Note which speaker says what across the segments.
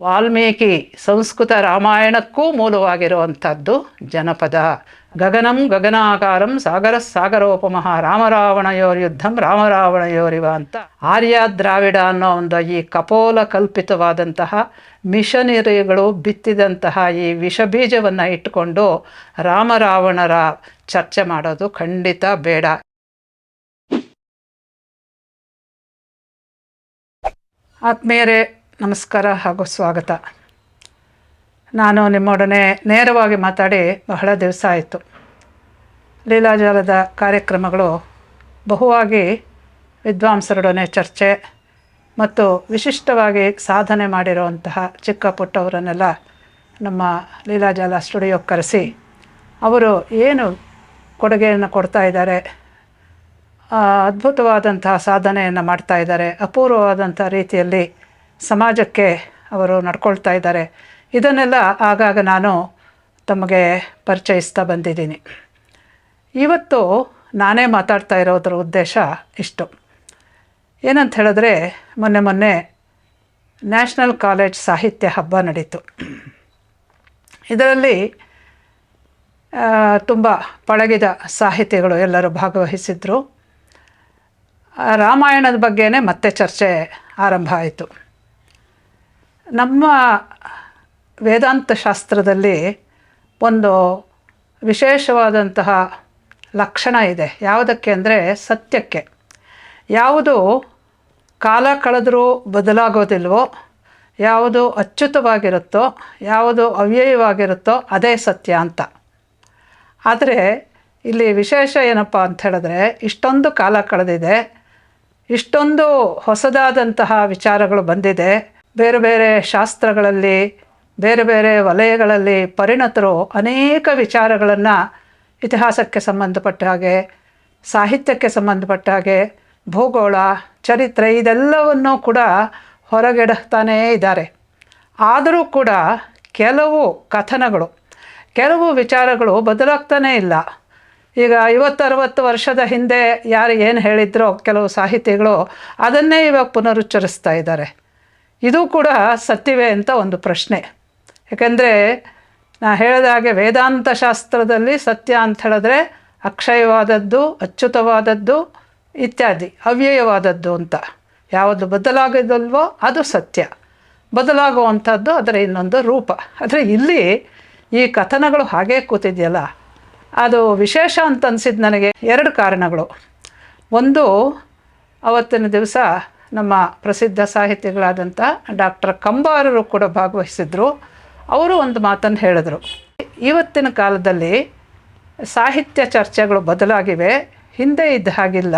Speaker 1: ವಾಲ್ಮೀಕಿ ಸಂಸ್ಕೃತ ರಾಮಾಯಣಕ್ಕೂ ಮೂಲವಾಗಿರುವಂಥದ್ದು ಜನಪದ. ಗಗನಂ ಗಗನಾಕಾರಂ ಸಾಗರ ಸಾಗರೋಪಮಃ ರಾಮರಾವಣಯೋರ್ಯುದ್ಧಂ ರಾಮರಾವಣಯೋರಿವ ಅಂತ. ಆರ್ಯ ದ್ರಾವಿಡ ಅನ್ನೋ ಒಂದು ಈ ಕಪೋಲ ಕಲ್ಪಿತವಾದಂತಹ ಮಿಷನರಿಗಳು ಬಿತ್ತಿದಂತಹ ಈ ವಿಷ ಬೀಜವನ್ನು ಇಟ್ಟುಕೊಂಡು ರಾಮರಾವಣರ ಚರ್ಚೆ ಮಾಡೋದು ಖಂಡಿತ ಬೇಡ. ಆತ್ಮೀಯರೇ ನಮಸ್ಕಾರ ಹಾಗೂ ಸ್ವಾಗತ. ನಾನು ನಿಮ್ಮೊಡನೆ ನೇರವಾಗಿ ಮಾತಾಡಿ ಬಹಳ ದಿವಸ ಆಯಿತು. ಲೀಲಾಜಾಲದ ಕಾರ್ಯಕ್ರಮಗಳು ಬಹುವಾಗಿ ವಿದ್ವಾಂಸರೊಡನೆ ಚರ್ಚೆ ಮತ್ತು ವಿಶಿಷ್ಟವಾಗಿ ಸಾಧನೆ ಮಾಡಿರುವಂತಹ ಚಿಕ್ಕ ಪುಟ್ಟವರನ್ನೆಲ್ಲ ನಮ್ಮ ಲೀಲಾಜಾಲ ಸ್ಟುಡಿಯೋಕ್ಕೆ ಕರೆಸಿ ಅವರು ಏನು ಕೊಡುಗೆಯನ್ನು ಕೊಡ್ತಾ ಇದ್ದಾರೆ ಅದ್ಭುತವಾದಂತಹ ಸಾಧನೆಯನ್ನು ಮಾಡ್ತಾ ಇದ್ದಾರೆ ಅಪೂರ್ವವಾದಂಥ ರೀತಿಯಲ್ಲಿ ಸಮಾಜಕ್ಕೆ ಅವರು ನಡ್ಕೊಳ್ತಾ ಇದ್ದಾರೆ. ಇದನ್ನೆಲ್ಲ ಆಗಾಗ ನಾನು ತಮಗೆ ಪರಿಚಯಿಸ್ತಾ ಬಂದಿದ್ದೀನಿ. ಇವತ್ತು ನಾನೇ ಮಾತಾಡ್ತಾ ಇರೋದ್ರ ಉದ್ದೇಶ ಇಷ್ಟು. ಏನಂತ ಹೇಳಿದ್ರೆ, ಮೊನ್ನೆ ಮೊನ್ನೆ ನ್ಯಾಷನಲ್ ಕಾಲೇಜ್ ಸಾಹಿತ್ಯ ಹಬ್ಬ ನಡೀತು. ಇದರಲ್ಲಿ ತುಂಬ ಪಳಗಿದ ಸಾಹಿತಿಗಳು ಎಲ್ಲರೂ ಭಾಗವಹಿಸಿದ್ರು. ರಾಮಾಯಣದ ಬಗ್ಗೆನೇ ಮತ್ತೆ ಚರ್ಚೆ ಆರಂಭ ಆಯಿತು. ನಮ್ಮ ವೇದಾಂತ ಶಾಸ್ತ್ರದಲ್ಲಿ ಒಂದು ವಿಶೇಷವಾದಂತಹ ಲಕ್ಷಣ ಇದೆ. ಯಾವುದಕ್ಕೆ ಅಂದರೆ ಸತ್ಯಕ್ಕೆ. ಯಾವುದು ಕಾಲ ಕಳೆದರೂ ಬದಲಾಗೋದಿಲ್ವೋ, ಯಾವುದು ಅಚ್ಯುತವಾಗಿರುತ್ತೋ, ಯಾವುದು ಅವ್ಯಯವಾಗಿರುತ್ತೋ ಅದೇ ಸತ್ಯ ಅಂತ. ಆದರೆ ಇಲ್ಲಿ ವಿಶೇಷ ಏನಪ್ಪ ಅಂತ ಹೇಳಿದ್ರೆ ಇಷ್ಟೊಂದು ಕಾಲ ಕಳೆದಿದೆ, ಇಷ್ಟೊಂದು ಹೊಸದಾದಂತಹ ವಿಚಾರಗಳು ಬಂದಿದೆ ಬೇರೆ ಬೇರೆ ಶಾಸ್ತ್ರಗಳಲ್ಲಿ, ಬೇರೆ ಬೇರೆ ವಲಯಗಳಲ್ಲಿ ಪರಿಣತರು ಅನೇಕ ವಿಚಾರಗಳನ್ನು ಇತಿಹಾಸಕ್ಕೆ ಸಂಬಂಧಪಟ್ಟ ಹಾಗೆ, ಸಾಹಿತ್ಯಕ್ಕೆ ಸಂಬಂಧಪಟ್ಟ ಹಾಗೆ, ಭೂಗೋಳ, ಚರಿತ್ರೆ ಇದೆಲ್ಲವನ್ನು ಕೂಡ ಹೊರಗೆಡತಾನೇ ಇದ್ದಾರೆ. ಆದರೂ ಕೂಡ ಕೆಲವು ಕಥನಗಳು, ಕೆಲವು ವಿಚಾರಗಳು ಬದಲಾಗ್ತಾನೇ ಇಲ್ಲ. ಈಗ ಐವತ್ತರವತ್ತು ವರ್ಷದ ಹಿಂದೆ ಯಾರು ಏನು ಹೇಳಿದ್ರೋ ಕೆಲವು ಸಾಹಿತಿಗಳು ಅದನ್ನೇ ಇವಾಗ ಪುನರುಚ್ಚರಿಸ್ತಾ ಇದ್ದಾರೆ. ಇದು ಕೂಡ ಸತ್ಯವೇ ಅಂತ ಒಂದು ಪ್ರಶ್ನೆ. ಯಾಕೆಂದರೆ ನಾ ಹೇಳಿದ ಹಾಗೆ ವೇದಾಂತ ಶಾಸ್ತ್ರದಲ್ಲಿ ಸತ್ಯ ಅಂತ ಹೇಳಿದ್ರೆ ಅಕ್ಷಯವಾದದ್ದು, ಅಚ್ಯುತವಾದದ್ದು ಇತ್ಯಾದಿ, ಅವ್ಯಯವಾದದ್ದು ಅಂತ. ಯಾವುದು ಬದಲಾಗದಲ್ವೋ ಅದು ಸತ್ಯ. ಬದಲಾಗುವಂಥದ್ದು ಅದರ ಇನ್ನೊಂದು ರೂಪ. ಆದರೆ ಇಲ್ಲಿ ಈ ಕಥನಗಳು ಹಾಗೇ ಕೂತಿದೆಯಲ್ಲ. ಅದು ವಿಶೇಷ ಅಂತ ಅನಿಸಿದ್ದು ನನಗೆ ಎರಡು ಕಾರಣಗಳು. ಒಂದು, ಅವತ್ತಿನ ದಿವಸ ನಮ್ಮ ಪ್ರಸಿದ್ಧ ಸಾಹಿತಿಗಳಾದಂಥ ಡಾಕ್ಟರ್ ಕಂಬಾರರು ಕೂಡ ಭಾಗವಹಿಸಿದ್ರು. ಅವರು ಒಂದು ಮಾತನ್ನು ಹೇಳಿದರು. ಇವತ್ತಿನ ಕಾಲದಲ್ಲಿ ಸಾಹಿತ್ಯ ಚರ್ಚೆಗಳು ಬದಲಾಗಿವೆ. ಹಿಂದೆ ಇದ್ದ ಹಾಗಿಲ್ಲ.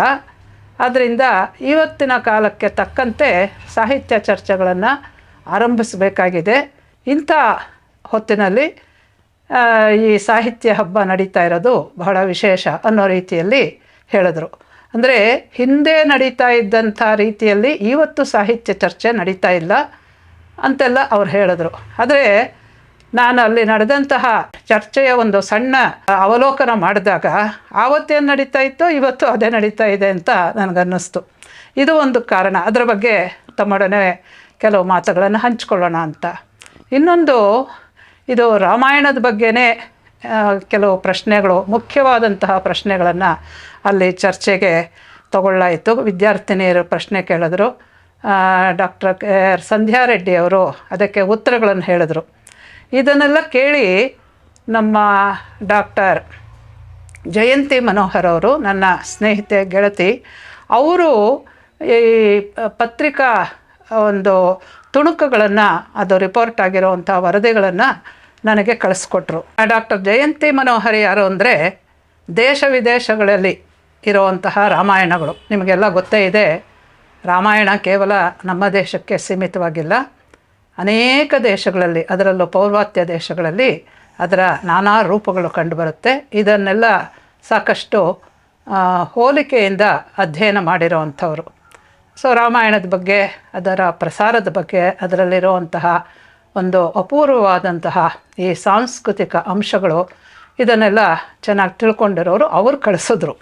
Speaker 1: ಆದ್ದರಿಂದ ಇವತ್ತಿನ ಕಾಲಕ್ಕೆ ತಕ್ಕಂತೆ ಸಾಹಿತ್ಯ ಚರ್ಚೆಗಳನ್ನು ಆರಂಭಿಸಬೇಕಾಗಿದೆ. ಇಂಥ ಹೊತ್ತಿನಲ್ಲಿ ಈ ಸಾಹಿತ್ಯ ಹಬ್ಬ ನಡೀತಾ ಇರೋದು ಬಹಳ ವಿಶೇಷ ಅನ್ನೋ ರೀತಿಯಲ್ಲಿ ಹೇಳಿದ್ರು. ಅಂದರೆ ಹಿಂದೆ ನಡೀತಾ ಇದ್ದಂಥ ರೀತಿಯಲ್ಲಿ ಇವತ್ತು ಸಾಹಿತ್ಯ ಚರ್ಚೆ ನಡೀತಾ ಇಲ್ಲ ಅಂತೆಲ್ಲ ಅವ್ರು ಹೇಳಿದ್ರು. ಆದರೆ ನಾನು ಅಲ್ಲಿ ನಡೆದಂತಹ ಚರ್ಚೆಯ ಒಂದು ಸಣ್ಣ ಅವಲೋಕನ ಮಾಡಿದಾಗ ಆವತ್ತೇನು ನಡೀತಾ ಇತ್ತೋ ಇವತ್ತು ಅದೇ ನಡೀತಾ ಇದೆ ಅಂತ ನನಗನ್ನಿಸ್ತು. ಇದು ಒಂದು ಕಾರಣ. ಅದರ ಬಗ್ಗೆ ತಮ್ಮೊಡನೆ ಕೆಲವು ಮಾತುಗಳನ್ನು ಹಂಚಿಕೊಳ್ಳೋಣ ಅಂತ. ಇನ್ನೊಂದು, ಇದು ರಾಮಾಯಣದ ಬಗ್ಗೆನೇ ಕೆಲವು ಪ್ರಶ್ನೆಗಳು, ಮುಖ್ಯವಾದಂತಹ ಪ್ರಶ್ನೆಗಳನ್ನು ಅಲ್ಲಿ ಚರ್ಚೆಗೆ ತಗೊಳ್ಳಾಯಿತು. ವಿದ್ಯಾರ್ಥಿನಿಯರು ಪ್ರಶ್ನೆ ಕೇಳಿದ್ರು. Doctor K R Sandhya Reddy ಅವರು ಅದಕ್ಕೆ ಉತ್ತರಗಳನ್ನು ಹೇಳಿದರು. ಇದನ್ನೆಲ್ಲ ಕೇಳಿ ನಮ್ಮ ಡಾಕ್ಟರ್ ಜಯಂತಿ ಮನೋಹರ್ ಅವರು, ನನ್ನ ಸ್ನೇಹಿತೆ, ಗೆಳತಿ, ಅವರು ಈ ಪತ್ರಿಕಾ ಒಂದು ತುಣುಕುಗಳನ್ನು, ಅದು ರಿಪೋರ್ಟ್ ಆಗಿರೋವಂಥ ವರದಿಗಳನ್ನು ನನಗೆ ಕಳಿಸ್ಕೊಟ್ರು. ಡಾಕ್ಟರ್ ಜಯಂತಿ ಮನೋಹರ್ ಯಾರು ಅಂದರೆ ದೇಶ ವಿದೇಶಗಳಲ್ಲಿ ಇರುವಂತಹ ರಾಮಾಯಣಗಳು. ನಿಮಗೆಲ್ಲ ಗೊತ್ತೇ ಇದೆ, ರಾಮಾಯಣ ಕೇವಲ ನಮ್ಮ ದೇಶಕ್ಕೆ ಸೀಮಿತವಾಗಿಲ್ಲ. ಅನೇಕ ದೇಶಗಳಲ್ಲಿ, ಅದರಲ್ಲೂ ಪೌರ್ವಾತ್ಯ ದೇಶಗಳಲ್ಲಿ ಅದರ ನಾನಾ ರೂಪಗಳು ಕಂಡುಬರುತ್ತೆ. ಇದನ್ನೆಲ್ಲ ಸಾಕಷ್ಟು ಹೋಲಿಕೆಯಿಂದ ಅಧ್ಯಯನ ಮಾಡಿರೋವಂಥವ್ರು. ಸೊ, ರಾಮಾಯಣದ ಬಗ್ಗೆ, ಅದರ ಪ್ರಸಾರದ ಬಗ್ಗೆ, ಅದರಲ್ಲಿರುವಂತಹ ಒಂದು ಅಪೂರ್ವವಾದಂತಹ ಈ ಸಾಂಸ್ಕೃತಿಕ ಅಂಶಗಳು, ಇದನ್ನೆಲ್ಲ ಚೆನ್ನಾಗಿ ತಿಳ್ಕೊಂಡಿರೋರು, ಅವರು ಕಳಿಸಿದ್ರು.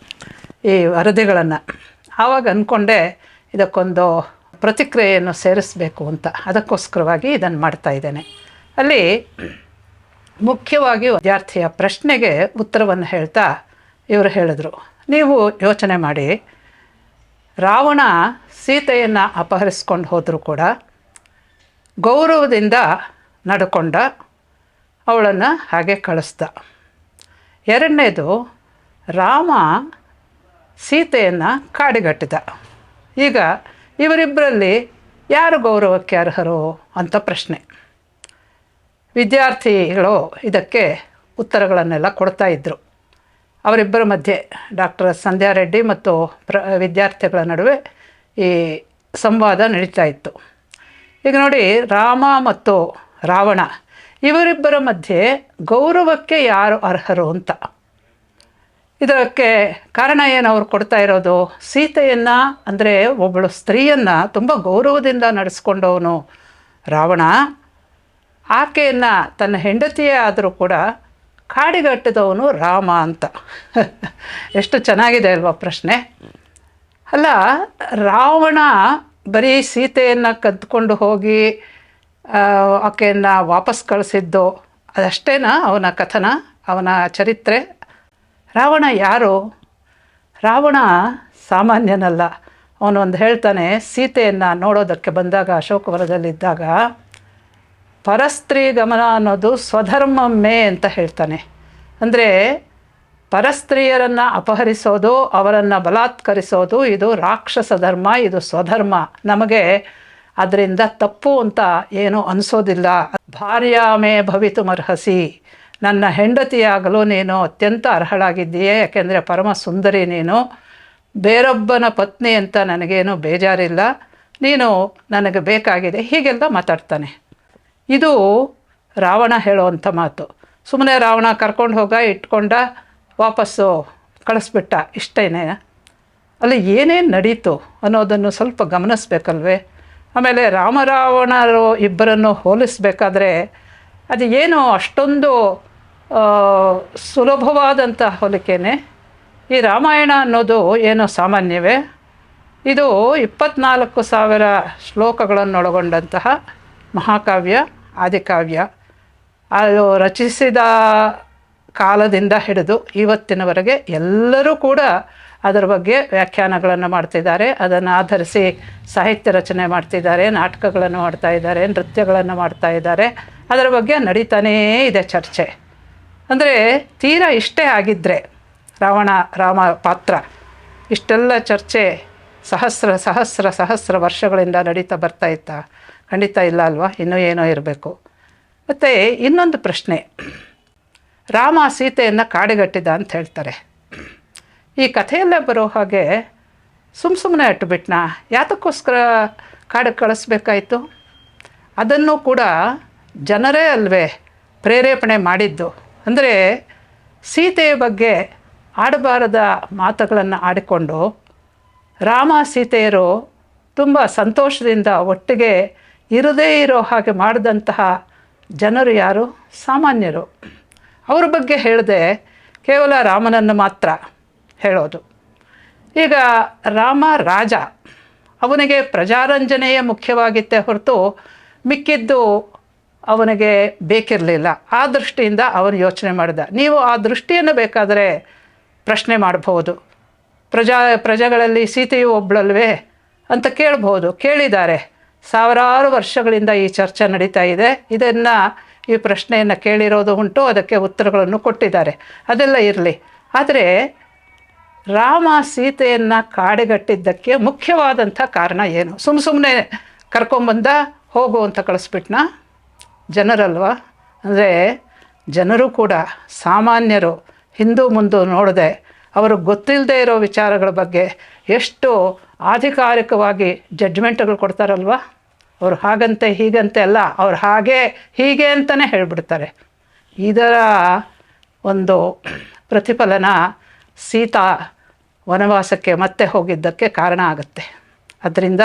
Speaker 1: ಈ ವರದಿಗಳನ್ನು. ಆವಾಗ ಅಂದ್ಕೊಂಡೆ ಇದಕ್ಕೊಂದು ಪ್ರತಿಕ್ರಿಯೆಯನ್ನು ಸೇರಿಸಬೇಕು ಅಂತ. ಅದಕ್ಕೋಸ್ಕರವಾಗಿ ಇದನ್ನು ಮಾಡ್ತಾ ಇದ್ದೇನೆ. ಅಲ್ಲಿ ಮುಖ್ಯವಾಗಿ ವಿದ್ಯಾರ್ಥಿಯ ಪ್ರಶ್ನೆಗೆ ಉತ್ತರವನ್ನು ಹೇಳ್ತಾ ಇವರು ಹೇಳಿದರು. ನೀವು ಯೋಚನೆ ಮಾಡಿ. ರಾವಣ ಸೀತೆಯನ್ನು ಅಪಹರಿಸ್ಕೊಂಡು ಹೋದರೂ ಕೂಡ ಗೌರವದಿಂದ ನಡ್ಕೊಂಡ ಅವಳನ್ನು ಹಾಗೆ ಕಳಿಸ್ದ. ಎರಡನೇದು ರಾಮ ಸೀತೆಯನ್ನು ಕಾಡಿಗಟ್ಟಿದ. ಈಗ ಇವರಿಬ್ಬರಲ್ಲಿ ಯಾರು ಗೌರವಕ್ಕೆ ಅರ್ಹರು ಅಂತ ಪ್ರಶ್ನೆ. ವಿದ್ಯಾರ್ಥಿಗಳು ಇದಕ್ಕೆ ಉತ್ತರಗಳನ್ನೆಲ್ಲ ಕೊಡ್ತಾ ಇದ್ದರು ಅವರಿಬ್ಬರ ಮಧ್ಯೆ ಡಾಕ್ಟರ್ ಸಂಧ್ಯಾ ರೆಡ್ಡಿ ಮತ್ತು ಪ್ರ, ವಿದ್ಯಾರ್ಥಿಗಳ ನಡುವೆ ಈ ಸಂವಾದ ನಡೀತಾ ಇತ್ತು. ಈಗ ನೋಡಿ ರಾಮ ಮತ್ತು ರಾವಣ ಇವರಿಬ್ಬರ ಮಧ್ಯೆ ಗೌರವಕ್ಕೆ ಯಾರು ಅರ್ಹರು ಅಂತ. ಇದಕ್ಕೆ ಕಾರಣ ಏನು ಅವ್ರು ಕೊಡ್ತಾ ಇರೋದು? ಸೀತೆಯನ್ನು, ಅಂದರೆ ಒಬ್ಬಳು ಸ್ತ್ರೀಯನ್ನು ತುಂಬ ಗೌರವದಿಂದ ನಡೆಸ್ಕೊಂಡವನು ರಾವಣ. ಆಕೆಯನ್ನು ತನ್ನ ಹೆಂಡತಿಯೇ ಆದರೂ ಕೂಡ ಕಾಡಿಗಟ್ಟಿದವನು ರಾಮ ಅಂತ. ಎಷ್ಟು ಚೆನ್ನಾಗಿದೆ ಅಲ್ವಾ ಪ್ರಶ್ನೆ. ಅಲ್ಲ, ರಾವಣ ಬರೀ ಸೀತೆಯನ್ನು ಕದ್ಕೊಂಡು ಹೋಗಿ ಆಕೆಯನ್ನು ವಾಪಸ್ ಕಳಿಸಿದ್ದು, ಅದಷ್ಟೇನಾ ಅವನ ಕಥನ, ಅವನ ಚರಿತ್ರೆ? ರಾವಣ ಯಾರು? ರಾವಣ ಸಾಮಾನ್ಯನಲ್ಲ. ಅವನೊಂದು ಹೇಳ್ತಾನೆ, ಸೀತೆಯನ್ನು ನೋಡೋದಕ್ಕೆ ಬಂದಾಗ ಅಶೋಕವರದಲ್ಲಿದ್ದಾಗ ಪರಸ್ತ್ರೀ ಗಮನ ಅನ್ನೋದು ಸ್ವಧರ್ಮಮ್ಮೆ ಅಂತ ಹೇಳ್ತಾನೆ. ಅಂದರೆ, ಪರಸ್ತ್ರೀಯರನ್ನು ಅಪಹರಿಸೋದು, ಅವರನ್ನು ಬಲಾತ್ಕರಿಸೋದು, ಇದು ರಾಕ್ಷಸ ಧರ್ಮ, ಇದು ಸ್ವಧರ್ಮ. ನಮಗೆ ಅದರಿಂದ ತಪ್ಪು ಅಂತ ಏನೂ ಅನಿಸೋದಿಲ್ಲ. ಭಾರ್ಯಾಮೇ ಭವಿತುಮರ್ಹಸಿ. ನನ್ನ ಹೆಂಡತಿಯಾಗಲು ನೀನು ಅತ್ಯಂತ ಅರ್ಹಳಾಗಿದ್ದೀಯೇ, ಯಾಕೆಂದರೆ ಪರಮ ಸುಂದರಿ ನೀನು. ಬೇರೊಬ್ಬನ ಪತ್ನಿ ಅಂತ ನನಗೇನು ಬೇಜಾರಿಲ್ಲ. ನೀನು ನನಗೆ ಬೇಕಾಗಿದೆ, ಹೀಗೆಲ್ಲ ಮಾತಾಡ್ತಾನೆ. ಇದು ರಾವಣ ಹೇಳುವಂಥ ಮಾತು. ಸುಮ್ಮನೆ ರಾವಣ ಕರ್ಕೊಂಡು ಹೋಗ, ಇಟ್ಕೊಂಡ, ವಾಪಸ್ಸು ಕಳಿಸ್ಬಿಟ್ಟ, ಇಷ್ಟೇನೆ. ಅಲ್ಲಿ ಏನೇನು ನಡೀತು ಅನ್ನೋದನ್ನು ಸ್ವಲ್ಪ ಗಮನಿಸ್ಬೇಕಲ್ವೇ? ಆಮೇಲೆ ರಾಮರಾವಣರು ಇಬ್ಬರನ್ನು ಹೋಲಿಸ್ಬೇಕಾದ್ರೆ, ಅದು ಏನು ಅಷ್ಟೊಂದು ಸುಲಭವಾದಂಥ ಹೋಲಿಕೆನೆ. ಈ ರಾಮಾಯಣ ಅನ್ನೋದು ಏನು ಸಾಮಾನ್ಯವೇ. ಇದು ಇಪ್ಪತ್ನಾಲ್ಕು ಸಾವಿರ ಶ್ಲೋಕಗಳನ್ನೊಳಗೊಂಡಂತಹ ಮಹಾಕಾವ್ಯ, ಆದಿಕಾವ್ಯ. ಅದು ರಚಿಸಿದ ಕಾಲದಿಂದ ಹಿಡಿದು ಇವತ್ತಿನವರೆಗೆ ಎಲ್ಲರೂ ಕೂಡ ಅದರ ಬಗ್ಗೆ ವ್ಯಾಖ್ಯಾನಗಳನ್ನು ಮಾಡ್ತಿದ್ದಾರೆ. ಅದನ್ನು ಆಧರಿಸಿ ಸಾಹಿತ್ಯ ರಚನೆ ಮಾಡ್ತಿದ್ದಾರೆ, ನಾಟಕಗಳನ್ನು ಮಾಡ್ತಾ ಇದ್ದಾರೆ, ನೃತ್ಯಗಳನ್ನು ಮಾಡ್ತಾ ಇದ್ದಾರೆ. ಅದರ ಬಗ್ಗೆ ನಡೀತಾನೇ ಇದೆ ಚರ್ಚೆ. ಅಂದರೆ ತೀರಾ ಇಷ್ಟೇ ಆಗಿದ್ದರೆ ರಾವಣ, ರಾಮ ಪಾತ್ರ, ಇಷ್ಟೆಲ್ಲ ಚರ್ಚೆ ಸಹಸ್ರ ಸಹಸ್ರ ಸಹಸ್ರ ವರ್ಷಗಳಿಂದ ನಡೀತಾ ಬರ್ತಾ ಇತ್ತಾ? ಖಂಡಿತ ಇಲ್ಲ ಅಲ್ವಾ? ಇನ್ನೂ ಏನೋ ಇರಬೇಕು. ಮತ್ತು ಇನ್ನೊಂದು ಪ್ರಶ್ನೆ. ರಾಮ ಸೀತೆಯನ್ನು ಕಾಡಿಗಟ್ಟಿದ ಅಂತ ಹೇಳ್ತಾರೆ. ಈ ಕಥೆಯಲ್ಲೇ ಬರೋ ಹಾಗೆ ಸುಮ್ಮ ಸುಮ್ಮನೆ ಅಟ್ಟುಬಿಟ್ನ? ಯಾತಕ್ಕೋಸ್ಕರ ಕಾಡಿಗೆ ಕಳಿಸ್ಬೇಕಾಯಿತು? ಅದನ್ನು ಕೂಡ ಜನರೇ ಅಲ್ವೇ ಪ್ರೇರೇಪಣೆ ಮಾಡಿದ್ದು. ಅಂದರೆ ಸೀತೆಯ ಬಗ್ಗೆ ಆಡಬಾರದ ಮಾತುಗಳನ್ನು ಆಡಿಕೊಂಡು ರಾಮ ಸೀತೆಯರು ತುಂಬ ಸಂತೋಷದಿಂದ ಒಟ್ಟಿಗೆ ಇರದೇ ಇರೋ ಹಾಗೆ ಮಾಡಿದಂತಹ ಜನರು ಯಾರು? ಸಾಮಾನ್ಯರು. ಅವ್ರ ಬಗ್ಗೆ ಹೇಳದೆ ಕೇವಲ ರಾಮನನ್ನು ಮಾತ್ರ ಹೇಳೋದು. ಈಗ ರಾಮ ರಾಜ, ಅವನಿಗೆ ಪ್ರಜಾರಂಜನೆಯೇ ಮುಖ್ಯವಾಗಿತ್ತೆ ಹೊರತು ಮಿಕ್ಕಿದ್ದು ಅವನಿಗೆ ಬೇಕಿರಲಿಲ್ಲ. ಆ ದೃಷ್ಟಿಯಿಂದ ಅವನು ಯೋಚನೆ ಮಾಡಿದ. ನೀವು ಆ ದೃಷ್ಟಿಯನ್ನು ಬೇಕಾದರೆ ಪ್ರಶ್ನೆ ಮಾಡಬಹುದು. ಪ್ರಜಾ, ಪ್ರಜೆಗಳಲ್ಲಿ ಸೀತೆಯು ಒಬ್ಬಳಲ್ವೇ ಅಂತ ಕೇಳಬಹುದು. ಕೇಳಿದ್ದಾರೆ. ಸಾವಿರಾರು ವರ್ಷಗಳಿಂದ ಈ ಚರ್ಚೆ ನಡೀತಾ ಇದೆ. ಇದನ್ನು ಈ ಪ್ರಶ್ನೆಯನ್ನು ಕೇಳಿರೋದು ಉಂಟು. ಅದಕ್ಕೆ ಉತ್ತರಗಳನ್ನು ಕೊಟ್ಟಿದ್ದಾರೆ. ಅದೆಲ್ಲ ಇರಲಿ. ಆದರೆ ರಾಮ ಸೀತೆಯನ್ನು ಕಾಡೆಗಟ್ಟಿದ್ದಕ್ಕೆ ಮುಖ್ಯವಾದಂಥ ಕಾರಣ ಏನು? ಸುಮ್ಮ ಸುಮ್ಮನೆ ಕರ್ಕೊಂಬಂದ ಹೋಗು ಅಂತ ಕಳಿಸ್ಬಿಟ್ನ? ಜನರಲ್ವ? ಅಂದರೆ ಜನರು ಕೂಡ ಸಾಮಾನ್ಯರು ಹಿಂದೂ ಮುಂದು ನೋಡದೆ ಅವರು ಗೊತ್ತಿಲ್ಲದೆ ಇರೋ ವಿಚಾರಗಳ ಬಗ್ಗೆ ಎಷ್ಟು ಆಧಿಕಾರಿಕವಾಗಿ ಜಡ್ಜ್ಮೆಂಟ್ಗಳು ಕೊಡ್ತಾರಲ್ವ? ಅವರು ಹಾಗಂತೆ ಹೀಗಂತೆ ಅಲ್ಲ, ಅವ್ರು ಹಾಗೆ ಹೀಗೆ ಅಂತಲೇ ಹೇಳಿಬಿಡ್ತಾರೆ. ಇದರ ಒಂದು ಪ್ರತಿಫಲನ ಸೀತಾ ವನವಾಸಕ್ಕೆ ಮತ್ತೆ ಹೋಗಿದ್ದಕ್ಕೆ ಕಾರಣ ಆಗುತ್ತೆ. ಅದರಿಂದ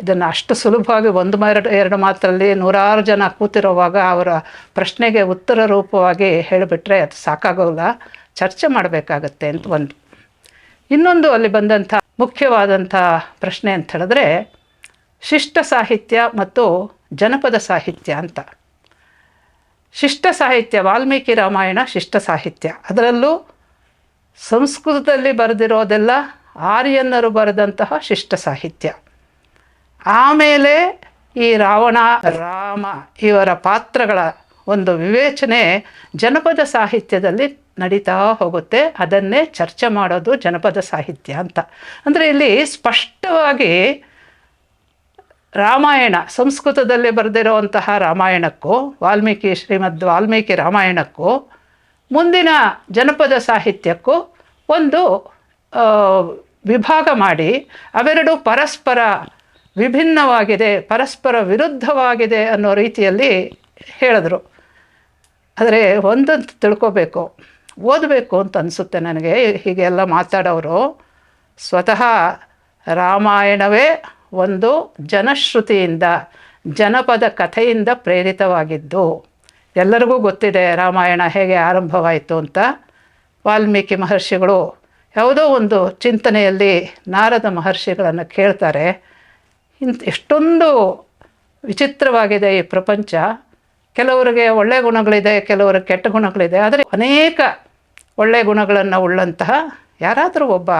Speaker 1: ಇದನ್ನು ಅಷ್ಟು ಸುಲಭವಾಗಿ ಒಂದು ಎರಡು ಎರಡು ಮಾತಲ್ಲಿ ನೂರಾರು ಜನ ಕೂತಿರುವಾಗ ಅವರ ಪ್ರಶ್ನೆಗೆ ಉತ್ತರ ರೂಪವಾಗಿ ಹೇಳಿಬಿಟ್ರೆ ಅದು ಸಾಕಾಗೋಲ್ಲ. ಚರ್ಚೆ ಮಾಡಬೇಕಾಗತ್ತೆ ಅಂತ ಒಂದು. ಇನ್ನೊಂದು ಅಲ್ಲಿ ಬಂದಂಥ ಮುಖ್ಯವಾದಂಥ ಪ್ರಶ್ನೆ ಅಂತ ಹೇಳಿದ್ರೆ, ಶಿಷ್ಟ ಸಾಹಿತ್ಯ ಮತ್ತು ಜನಪದ ಸಾಹಿತ್ಯ ಅಂತ. ಶಿಷ್ಟ ಸಾಹಿತ್ಯ, ವಾಲ್ಮೀಕಿ ರಾಮಾಯಣ ಶಿಷ್ಟ ಸಾಹಿತ್ಯ. ಅದರಲ್ಲೂ ಸಂಸ್ಕೃತದಲ್ಲಿ ಬರೆದಿರೋದೆಲ್ಲ ಆರ್ಯನ್ನರು ಬರೆದಂತಹ ಶಿಷ್ಟ ಸಾಹಿತ್ಯ. ಆಮೇಲೆ ಈ ರಾವಣ, ರಾಮ ಇವರ ಪಾತ್ರಗಳ ಒಂದು ವಿವೇಚನೆ ಜನಪದ ಸಾಹಿತ್ಯದಲ್ಲಿ ನಡೀತಾ ಹೋಗುತ್ತೆ. ಅದನ್ನೇ ಚರ್ಚೆ ಮಾಡೋದು ಜನಪದ ಸಾಹಿತ್ಯ ಅಂತ. ಅಂದರೆ ಇಲ್ಲಿ ಸ್ಪಷ್ಟವಾಗಿ ರಾಮಾಯಣ, ಸಂಸ್ಕೃತದಲ್ಲಿ ಬರೆದಿರುವಂತಹ ರಾಮಾಯಣಕ್ಕೂ, ವಾಲ್ಮೀಕಿ ಶ್ರೀಮದ್ ವಾಲ್ಮೀಕಿ ರಾಮಾಯಣಕ್ಕೂ, ಮುಂದಿನ ಜನಪದ ಸಾಹಿತ್ಯಕ್ಕೂ ಒಂದು ವಿಭಾಗ ಮಾಡಿ, ಅವೆರಡು ಪರಸ್ಪರ ವಿಭಿನ್ನವಾಗಿದೆ, ಪರಸ್ಪರ ವಿರುದ್ಧವಾಗಿದೆ ಅನ್ನೋ ರೀತಿಯಲ್ಲಿ ಹೇಳಿದ್ರು. ಆದರೆ ಒಂದಂತ ತಿಳ್ಕೋಬೇಕು. ಓದಬೇಕು ಅಂತ ಅನಿಸುತ್ತೆ ನನಗೆ. ಹೀಗೆಲ್ಲ ಮಾತಾಡೋರು ಸ್ವತಃ ರಾಮಾಯಣವೇ ಒಂದು ಜನಶ್ರುತಿಯಿಂದ, ಜನಪದ ಕಥೆಯಿಂದ ಪ್ರೇರಿತವಾಗಿದ್ದು. ಎಲ್ಲರಿಗೂ ಗೊತ್ತಿದೆ ರಾಮಾಯಣ ಹೇಗೆ ಆರಂಭವಾಯಿತು ಅಂತ. ವಾಲ್ಮೀಕಿ ಮಹರ್ಷಿಗಳು ಯಾವುದೋ ಒಂದು ಚಿಂತನೆಯಲ್ಲಿ ನಾರದ ಮಹರ್ಷಿಗಳನ್ನು ಕೇಳ್ತಾರೆ. ಇಂಥ ಎಷ್ಟೊಂದು ವಿಚಿತ್ರವಾಗಿದೆ ಈ ಪ್ರಪಂಚ. ಕೆಲವರಿಗೆ ಒಳ್ಳೆ ಗುಣಗಳಿದೆ, ಕೆಲವರಿಗೆ ಕೆಟ್ಟ ಗುಣಗಳಿದೆ. ಆದರೆ ಅನೇಕ ಒಳ್ಳೆಯ ಗುಣಗಳನ್ನು ಉಳ್ಳಂತಹ ಯಾರಾದರೂ ಒಬ್ಬ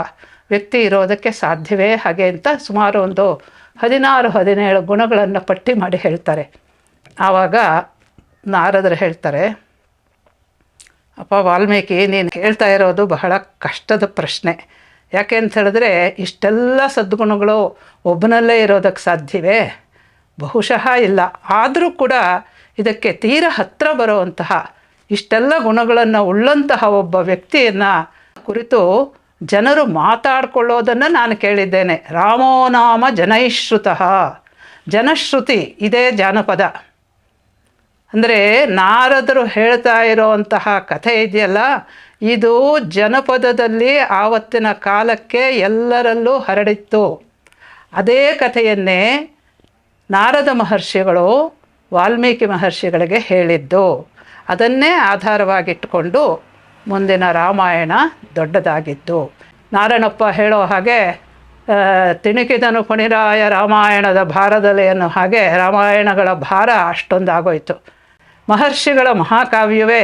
Speaker 1: ವ್ಯಕ್ತಿ ಇರೋದಕ್ಕೆ ಸಾಧ್ಯವೇ ಹಾಗೆ ಅಂತ ಸುಮಾರು ಒಂದು ಹದಿನಾರು, ಹದಿನೇಳು ಗುಣಗಳನ್ನು ಪಟ್ಟಿ ಮಾಡಿ ಹೇಳ್ತಾರೆ. ಆವಾಗ ನಾರದರು ಹೇಳ್ತಾರೆ, ಅಪ್ಪ ವಾಲ್ಮೀಕಿ, ನೀನು ಹೇಳ್ತಾ ಇರೋದು ಬಹಳ ಕಷ್ಟದ ಪ್ರಶ್ನೆ. ಯಾಕೆ ಅಂತ ಹೇಳಿದ್ರೆ ಇಷ್ಟೆಲ್ಲ ಸದ್ಗುಣಗಳು ಒಬ್ಬನಲ್ಲೇ ಇರೋದಕ್ಕೆ ಸಾಧ್ಯವೇ? ಬಹುಶಃ ಇಲ್ಲ. ಆದರೂ ಕೂಡ ಇದಕ್ಕೆ ತೀರ ಹತ್ತಿರ ಬರುವಂತಹ ಇಷ್ಟೆಲ್ಲ ಗುಣಗಳನ್ನು ಉಳ್ಳಂತಹ ಒಬ್ಬ ವ್ಯಕ್ತಿಯನ್ನು ಕುರಿತು ಜನರು ಮಾತಾಡ್ಕೊಳ್ಳೋದನ್ನು ನಾನು ಕೇಳಿದ್ದೇನೆ. ರಾಮೋ ನಾಮ ಜನೈಶ್ರುತಃ. ಜನಶ್ರುತಿ ಇದೇ ಜಾನಪದ. ಅಂದರೆ ನಾರದರು ಹೇಳ್ತಾ ಇರೋವಂತಹ ಕಥೆ ಇದೆಯಲ್ಲ ಇದು ಜನಪದದಲ್ಲಿ ಆವತ್ತಿನ ಕಾಲಕ್ಕೆ ಎಲ್ಲರಲ್ಲೂ ಹರಡಿತ್ತು. ಅದೇ ಕಥೆಯನ್ನೇ ನಾರದ ಮಹರ್ಷಿಗಳು, ವಾಲ್ಮೀಕಿ ಮಹರ್ಷಿಗಳಿಗೆ ಹೇಳಿದ್ದು. ಅದನ್ನೇ ಆಧಾರವಾಗಿಟ್ಟುಕೊಂಡು ಮುಂದಿನ ರಾಮಾಯಣ ದೊಡ್ಡದಾಗಿದ್ದು ನಾರಾಯಣಪ್ಪ ಹೇಳೋ ಹಾಗೆ ತಿಣುಕಿದನು ಕೊಣಿರಾಯ ರಾಮಾಯಣದ ಭಾರದಲ್ಲಿ ಅನ್ನೋ ಹಾಗೆ ರಾಮಾಯಣಗಳ ಭಾರ ಅಷ್ಟೊಂದಾಗೋಯಿತು. ಮಹರ್ಷಿಗಳ ಮಹಾಕಾವ್ಯವೇ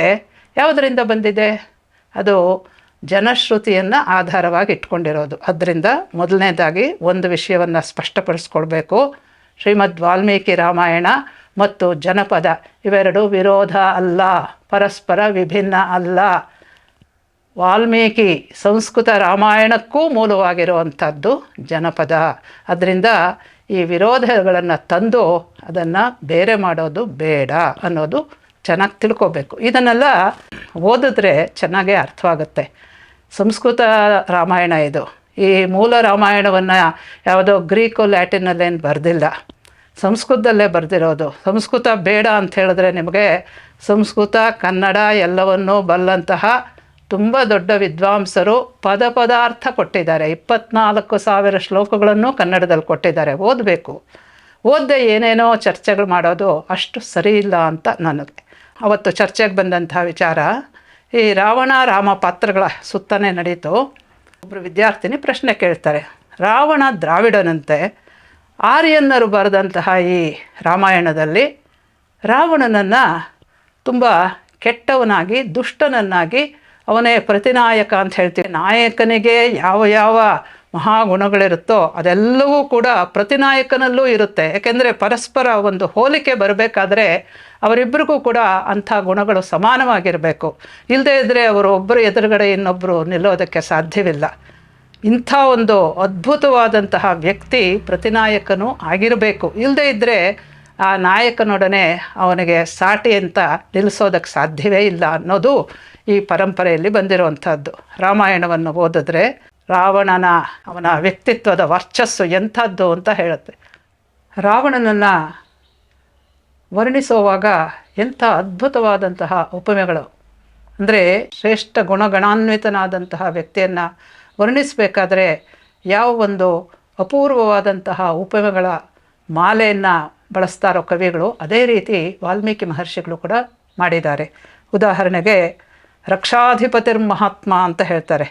Speaker 1: ಯಾವುದರಿಂದ ಬಂದಿದೆ? ಅದು ಜನಶ್ರುತಿಯನ್ನು ಆಧಾರವಾಗಿ ಇಟ್ಕೊಂಡಿರೋದು. ಅದರಿಂದ ಮೊದಲನೇದಾಗಿ ಒಂದು ವಿಷಯವನ್ನು ಸ್ಪಷ್ಟಪಡಿಸ್ಕೊಳ್ಬೇಕು ಶ್ರೀಮದ್ ವಾಲ್ಮೀಕಿ ರಾಮಾಯಣ ಮತ್ತು ಜನಪದ ಇವೆರಡು ವಿರೋಧ ಅಲ್ಲ, ಪರಸ್ಪರ ವಿಭಿನ್ನ ಅಲ್ಲ. ವಾಲ್ಮೀಕಿ ಸಂಸ್ಕೃತ ರಾಮಾಯಣಕ್ಕೂ ಮೂಲವಾಗಿರುವಂಥದ್ದು ಜನಪದ. ಅದರಿಂದ ಈ ವಿರೋಧಗಳನ್ನು ತಂದು ಅದನ್ನು ಬೇರೆ ಮಾಡೋದು ಬೇಡ ಅನ್ನೋದು ಚೆನ್ನಾಗಿ ತಿಳ್ಕೊಬೇಕು. ಇದನ್ನೆಲ್ಲ ಓದಿದ್ರೆ ಚೆನ್ನಾಗೇ ಅರ್ಥವಾಗುತ್ತೆ. ಸಂಸ್ಕೃತ ರಾಮಾಯಣ ಇದು. ಈ ಮೂಲ ರಾಮಾಯಣವನ್ನು ಯಾವುದೋ ಗ್ರೀಕು ಲ್ಯಾಟಿನಲ್ಲೇನು ಬರೆದಿಲ್ಲ. ಸಂಸ್ಕೃತದಲ್ಲೇ ಬರೆದಿರೋದು. ಸಂಸ್ಕೃತ ಬೇಡ ಅಂತ ಹೇಳಿದ್ರೆ ನಿಮಗೆ ಸಂಸ್ಕೃತ, ಕನ್ನಡ ಎಲ್ಲವನ್ನೂ ಬಲ್ಲಂತಹ ತುಂಬ ದೊಡ್ಡ ವಿದ್ವಾಂಸರು ಪದ ಪದಾರ್ಥ ಕೊಟ್ಟಿದ್ದಾರೆ. ಇಪ್ಪತ್ನಾಲ್ಕು ಸಾವಿರ ಶ್ಲೋಕಗಳನ್ನು ಕನ್ನಡದಲ್ಲಿ ಕೊಟ್ಟಿದ್ದಾರೆ. ಓದಬೇಕು. ಓದದೆ ಏನೇನೋ ಚರ್ಚೆಗಳು ಮಾಡೋದು ಅಷ್ಟು ಸರಿ ಇಲ್ಲ ಅಂತ ನನಗೆ. ಅವತ್ತು ಚರ್ಚೆಗೆ ಬಂದಂಥ ವಿಚಾರ, ಈ ರಾವಣ ರಾಮ ಪಾತ್ರಗಳ ಸುತ್ತನೇ ನಡೀತು. ಒಬ್ಬರು ವಿದ್ಯಾರ್ಥಿನಿ ಪ್ರಶ್ನೆ ಕೇಳ್ತಾರೆ, ರಾವಣ ದ್ರಾವಿಡನಂತೆ ಆರ್ಯನ್ನರು ಬರೆದಂತಹ ಈ ರಾಮಾಯಣದಲ್ಲಿ ರಾವಣನನ್ನು ತುಂಬ ಕೆಟ್ಟವನಾಗಿ, ದುಷ್ಟನನ್ನಾಗಿ ಅವನೇ ಪ್ರತಿನಾಯಕ ಅಂತ ಹೇಳ್ತೀವಿ. ನಾಯಕನಿಗೆ ಯಾವ ಯಾವ ಮಹಾಗುಣಗಳಿರುತ್ತೋ ಅದೆಲ್ಲವೂ ಕೂಡ ಪ್ರತಿನಾಯಕನಲ್ಲೂ ಇರುತ್ತೆ. ಯಾಕೆಂದರೆ ಪರಸ್ಪರ ಒಂದು ಹೋಲಿಕೆ ಬರಬೇಕಾದ್ರೆ ಅವರಿಬ್ಬರಿಗೂ ಕೂಡ ಅಂಥ ಗುಣಗಳು ಸಮಾನವಾಗಿರಬೇಕು. ಇಲ್ಲದೇ ಇದ್ದರೆ ಅವರು ಒಬ್ಬರು ಎದುರುಗಡೆ ಇನ್ನೊಬ್ಬರು ನಿಲ್ಲೋದಕ್ಕೆ ಸಾಧ್ಯವಿಲ್ಲ. ಇಂಥ ಒಂದು ಅದ್ಭುತವಾದಂತಹ ವ್ಯಕ್ತಿ ಪ್ರತಿನಾಯಕನೂ ಆಗಿರಬೇಕು. ಇಲ್ಲದೇ ಇದ್ದರೆ ಆ ನಾಯಕನೊಡನೆ ಅವನಿಗೆ ಸಾಟಿ ಅಂತ ನಿಲ್ಲಿಸೋದಕ್ಕೆ ಸಾಧ್ಯವೇ ಇಲ್ಲ ಅನ್ನೋದು ಈ ಪರಂಪರೆಯಲ್ಲಿ ಬಂದಿರುವಂಥದ್ದು. ರಾಮಾಯಣವನ್ನು ಓದಿದ್ರೆ ರಾವಣನ ಅವನ ವ್ಯಕ್ತಿತ್ವದ ವರ್ಚಸ್ಸು ಎಂಥದ್ದು ಅಂತ ಹೇಳುತ್ತೆ. ರಾವಣನನ್ನು ವರ್ಣಿಸುವಾಗ ಎಂಥ ಅದ್ಭುತವಾದಂತಹ ಉಪಮೆಗಳು. ಅಂದರೆ ಶ್ರೇಷ್ಠ ಗುಣಗಣಾನ್ವಿತನಾದಂತಹ ವ್ಯಕ್ತಿಯನ್ನು ವರ್ಣಿಸಬೇಕಾದ್ರೆ ಯಾವ ಒಂದು ಅಪೂರ್ವವಾದಂತಹ ಉಪಮೆಗಳ ಮಾಲೆಯನ್ನು ಬಳಸ್ತಾರೋ ಕವಿಗಳು, ಅದೇ ರೀತಿ ವಾಲ್ಮೀಕಿ ಮಹರ್ಷಿಗಳು ಕೂಡ ಮಾಡಿದ್ದಾರೆ. ಉದಾಹರಣೆಗೆ ರಕ್ಷಾಧಿಪತಿರ್ ಮಹಾತ್ಮ ಅಂತ ಹೇಳ್ತಾರೆ.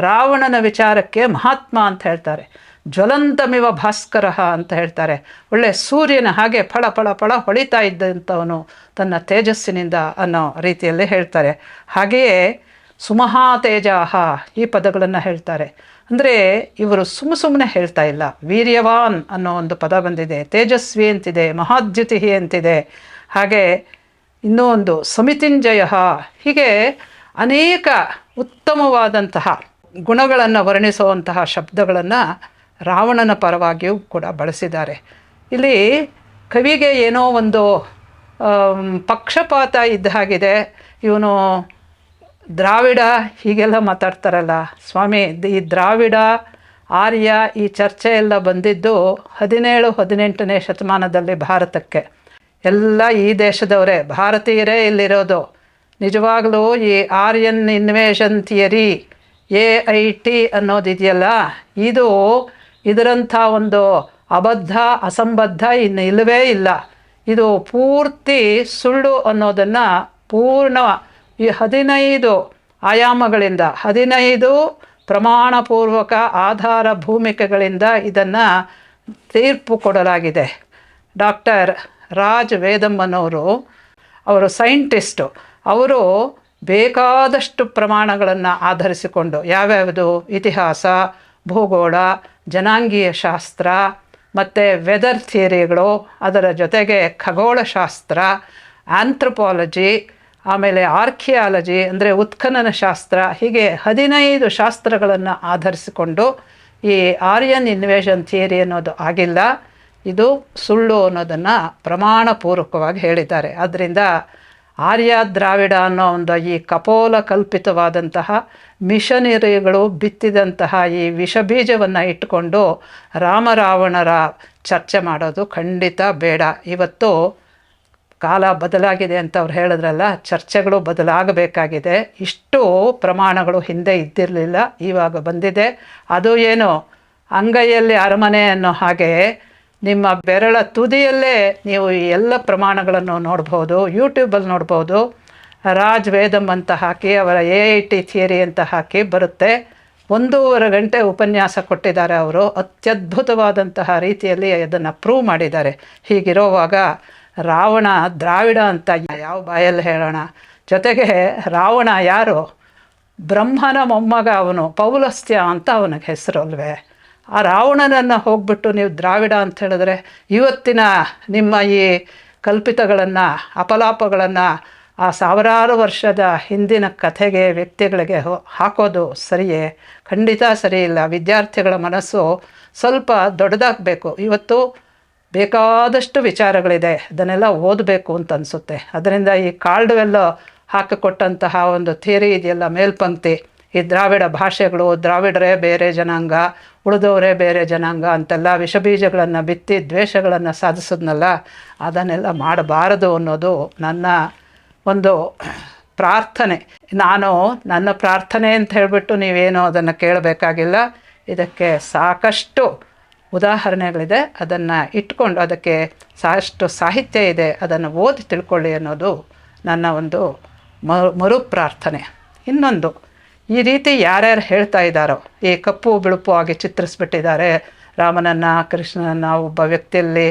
Speaker 1: ರಾವಣನ ವಿಚಾರಕ್ಕೆ ಮಹಾತ್ಮ ಅಂತ ಹೇಳ್ತಾರೆ. ಜ್ವಲಂತಮಿವ ಭಾಸ್ಕರ ಅಂತ ಹೇಳ್ತಾರೆ. ಒಳ್ಳೆ ಸೂರ್ಯನ ಹಾಗೆ ಫಳ ಫಳ ಫಳ ಹೊಳಿತಾ ಇದ್ದಂಥವನು ತನ್ನ ತೇಜಸ್ಸಿನಿಂದ ಅನ್ನೋ ರೀತಿಯಲ್ಲಿ ಹೇಳ್ತಾರೆ. ಹಾಗೆಯೇ ಸುಮಹಾ ತೇಜಾಹ ಈ ಪದಗಳನ್ನು ಹೇಳ್ತಾರೆ. ಅಂದರೆ ಇವರು ಸುಮ್ಮ ಸುಮ್ಮನೆ ಹೇಳ್ತಾ ಇಲ್ಲ. ವೀರ್ಯವಾನ್ ಅನ್ನೋ ಒಂದು ಪದ ಬಂದಿದೆ. ತೇಜಸ್ವಿ ಅಂತಿದೆ ಮಹಾದ್ಯುತಿ ಅಂತಿದೆ. ಹಾಗೆ ಇನ್ನೂ ಒಂದು ಸಮಿತಿಂಜಯ. ಹೀಗೆ ಅನೇಕ ಉತ್ತಮವಾದಂತಹ ಗುಣಗಳನ್ನು ವರ್ಣಿಸುವಂತಹ ಶಬ್ದಗಳನ್ನು ರಾವಣನ ಪರವಾಗಿಯೂ ಕೂಡ ಬಳಸಿದ್ದಾರೆ. ಇಲ್ಲಿ ಕವಿಗೆ ಏನೋ ಒಂದು ಪಕ್ಷಪಾತ ಇದ್ದ ಹಾಗಿದೆ. ಇವನು ದ್ರಾವಿಡ, ಹೀಗೆಲ್ಲ ಮಾತಾಡ್ತಾರಲ್ಲ. ಸ್ವಾಮಿ, ಈ ದ್ರಾವಿಡ, ಆರ್ಯ ಈ ಚರ್ಚೆ ಎಲ್ಲ ಬಂದಿದ್ದು ಹದಿನೇಳು, ಹದಿನೆಂಟನೇ ಶತಮಾನದಲ್ಲಿ ಭಾರತಕ್ಕೆ. ಎಲ್ಲ ಈ ದೇಶದವರೇ, ಭಾರತೀಯರೇ ಇಲ್ಲಿರೋದು. ನಿಜವಾಗಲೂ ಈ Aryan invasion theory A I T ಅನ್ನೋದಿದೆಯಲ್ಲ. ಇದು ಇದರಂಥ ಒಂದು ಅಬದ್ಧ, ಅಸಂಬದ್ಧ ಇನ್ನು ಇಲ್ಲವೇ ಇಲ್ಲ. ಇದು ಪೂರ್ತಿ ಸುಳ್ಳು ಅನ್ನೋದನ್ನು ಪೂರ್ಣ ಈ ಹದಿನೈದು ಆಯಾಮಗಳಿಂದ, ಹದಿನೈದು ಪ್ರಮಾಣಪೂರ್ವಕ ಆಧಾರ ಭೂಮಿಕೆಗಳಿಂದ ಇದನ್ನು ತೀರ್ಪು ಕೊಡಲಾಗಿದೆ. ಡಾಕ್ಟರ್ ರಾಜ್ ವೇದಮ್ಮನವರು, ಅವರು ಸೈಂಟಿಸ್ಟು, ಅವರು ಬೇಕಾದಷ್ಟು ಪ್ರಮಾಣಗಳನ್ನು ಆಧರಿಸಿಕೊಂಡು, ಯಾವ್ಯಾವುದು ಇತಿಹಾಸ ಭೂಗೋಳ ಜನಾಂಗೀಯ ಶಾಸ್ತ್ರ ಮತ್ತು ವೆದರ್ ಥಿಯರಿಗಳು ಅದರ ಜೊತೆಗೆ ಖಗೋಳಶಾಸ್ತ್ರ ಆಂಥ್ರಪಾಲಜಿ ಆಮೇಲೆ ಆರ್ಕಿಯಾಲಜಿ ಅಂದರೆ ಉತ್ಖನನ ಶಾಸ್ತ್ರ, ಹೀಗೆ ಹದಿನೈದು ಶಾಸ್ತ್ರಗಳನ್ನು ಆಧರಿಸಿಕೊಂಡು ಈ ಆರ್ಯನ್ ಇನ್ವೇಷನ್ ಥಿಯರಿ ಅನ್ನೋದು ಆಗಿಲ್ಲ. ಇದು ಸುಳ್ಳು ಅನ್ನೋದನ್ನು ಪ್ರಮಾಣಪೂರ್ವಕವಾಗಿ ಹೇಳಿದ್ದಾರೆ. ಆದ್ದರಿಂದ ಆರ್ಯ ದ್ರಾವಿಡ ಅನ್ನೋ ಒಂದು ಈ ಕಪೋಲ ಕಲ್ಪಿತವಾದಂತಹ ಮಿಷನರಿಗಳು ಬಿತ್ತಿದಂತಹ ಈ ವಿಷಬೀಜವನ್ನು ಇಟ್ಟುಕೊಂಡು ರಾಮರಾವಣರ ಚರ್ಚೆ ಮಾಡೋದು ಖಂಡಿತ ಬೇಡ. ಇವತ್ತು ಕಾಲ ಬದಲಾಗಿದೆ ಅಂತ ಅವ್ರು ಹೇಳಿದ್ರಲ್ಲ, ಚರ್ಚೆಗಳು ಬದಲಾಗಬೇಕಾಗಿದೆ. ಇಷ್ಟು ಪ್ರಮಾಣಗಳು ಹಿಂದೆ ಇದ್ದಿರಲಿಲ್ಲ, ಇವಾಗ ಬಂದಿದೆ. ಅದು ಏನು ಅಂಗೈಯಲ್ಲಿ ಅರಮನೆ ಅನ್ನೋ ಹಾಗೆ ನಿಮ್ಮ ಬೆರಳ ತುದಿಯಲ್ಲೇ ನೀವು ಎಲ್ಲ ಪ್ರಮಾಣಗಳನ್ನು ನೋಡ್ಬೋದು, ಯೂಟ್ಯೂಬಲ್ಲಿ ನೋಡ್ಬೋದು. ರಾಜ್ ವೇದಮ್ ಅಂತ ಹಾಕಿ, ಅವರ ಎ ಐ ಟಿ ಥಿಯರಿ ಅಂತ ಹಾಕಿ ಬರುತ್ತೆ. ಒಂದೂವರೆ ಗಂಟೆ ಉಪನ್ಯಾಸ ಕೊಟ್ಟಿದ್ದಾರೆ ಅವರು. ಅತ್ಯದ್ಭುತವಾದಂತಹ ರೀತಿಯಲ್ಲಿ ಅದನ್ನು ಪ್ರೂವ್ ಮಾಡಿದ್ದಾರೆ. ಹೀಗಿರೋವಾಗ ರಾವಣ ದ್ರಾವಿಡ ಅಂತ ಯಾವ ಬಾಯಲ್ಲಿ ಹೇಳೋಣ? ಜೊತೆಗೆ ರಾವಣ ಯಾರು? ಬ್ರಹ್ಮನ ಮೊಮ್ಮಗ ಅವನು, ಪೌಲಸ್ತ್ಯ ಅಂತ ಅವನಿಗೆ ಹೆಸರು ಅಲ್ವೇ ಆ ರಾವಣನನ್ನು ಹೋಗ್ಬಿಟ್ಟು ನೀವು ದ್ರಾವಿಡ ಅಂತ ಹೇಳಿದ್ರೆ ಇವತ್ತಿನ ನಿಮ್ಮ ಈ ಕಲ್ಪಿತಗಳನ್ನು, ಅಪಲಾಪಗಳನ್ನು ಆ ಸಾವಿರಾರು ವರ್ಷದ ಹಿಂದಿನ ಕಥೆಗೆ, ವ್ಯಕ್ತಿಗಳಿಗೆ ಹಾಕೋದು ಸರಿಯೇ? ಖಂಡಿತ ಸರಿ ಇಲ್ಲ. ವಿದ್ಯಾರ್ಥಿಗಳ ಮನಸ್ಸು ಸ್ವಲ್ಪ ದೊಡ್ಡದಾಗಬೇಕು. ಇವತ್ತು ಬೇಕಾದಷ್ಟು ವಿಚಾರಗಳಿದೆ. ಅದನ್ನೆಲ್ಲ ಓದಬೇಕು ಅಂತ ಅನಿಸುತ್ತೆ. ಅದರಿಂದ ಈ ಕಾಲ್ಡ್ವೆಲ್ ಹಾಕಿಕೊಟ್ಟಂತಹ ಒಂದು ಥಿಯರಿ ಇದೆಯಲ್ಲ, ಮೇಲ್ಪಂಕ್ತಿ. ಈ ದ್ರಾವಿಡ ಭಾಷೆಗಳು, ದ್ರಾವಿಡರೇ ಬೇರೆ ಜನಾಂಗ, ಉಳಿದವರೇ ಬೇರೆ ಜನಾಂಗ ಅಂತೆಲ್ಲ ವಿಷಬೀಜಗಳನ್ನು ಬಿತ್ತಿ ದ್ವೇಷಗಳನ್ನು ಸಾಧಿಸೋದ್ನಲ್ಲ, ಅದನ್ನೆಲ್ಲ ಮಾಡಬಾರದು ಅನ್ನೋದು ನನ್ನ ಒಂದು ಪ್ರಾರ್ಥನೆ. ನಾನು ನನ್ನ ಪ್ರಾರ್ಥನೆ ಅಂತ ಹೇಳಿಬಿಟ್ಟು ನೀವೇನು ಅದನ್ನು ಕೇಳಬೇಕಾಗಿಲ್ಲ. ಇದಕ್ಕೆ ಸಾಕಷ್ಟು ಉದಾಹರಣೆಗಳಿದೆ. ಅದನ್ನು ಇಟ್ಕೊಂಡು ಅದಕ್ಕೆ ಸಾಕಷ್ಟು ಸಾಹಿತ್ಯ ಇದೆ. ಅದನ್ನು ಓದಿ ತಿಳ್ಕೊಳ್ಳಿ ಅನ್ನೋದು ನನ್ನ ಒಂದು ಮರು ಮರು ಪ್ರಾರ್ಥನೆ ಇನ್ನೊಂದು. ಈ ರೀತಿ ಯಾರ್ಯಾರು ಹೇಳ್ತಾ ಇದ್ದಾರೋ, ಈ ಕಪ್ಪು ಬಿಳುಪು ಆಗಿ ಚಿತ್ರಿಸ್ಬಿಟ್ಟಿದ್ದಾರೆ, ರಾಮನನ್ನು, ಕೃಷ್ಣನನ್ನು, ಒಬ್ಬ ವ್ಯಕ್ತಿಯಲ್ಲಿ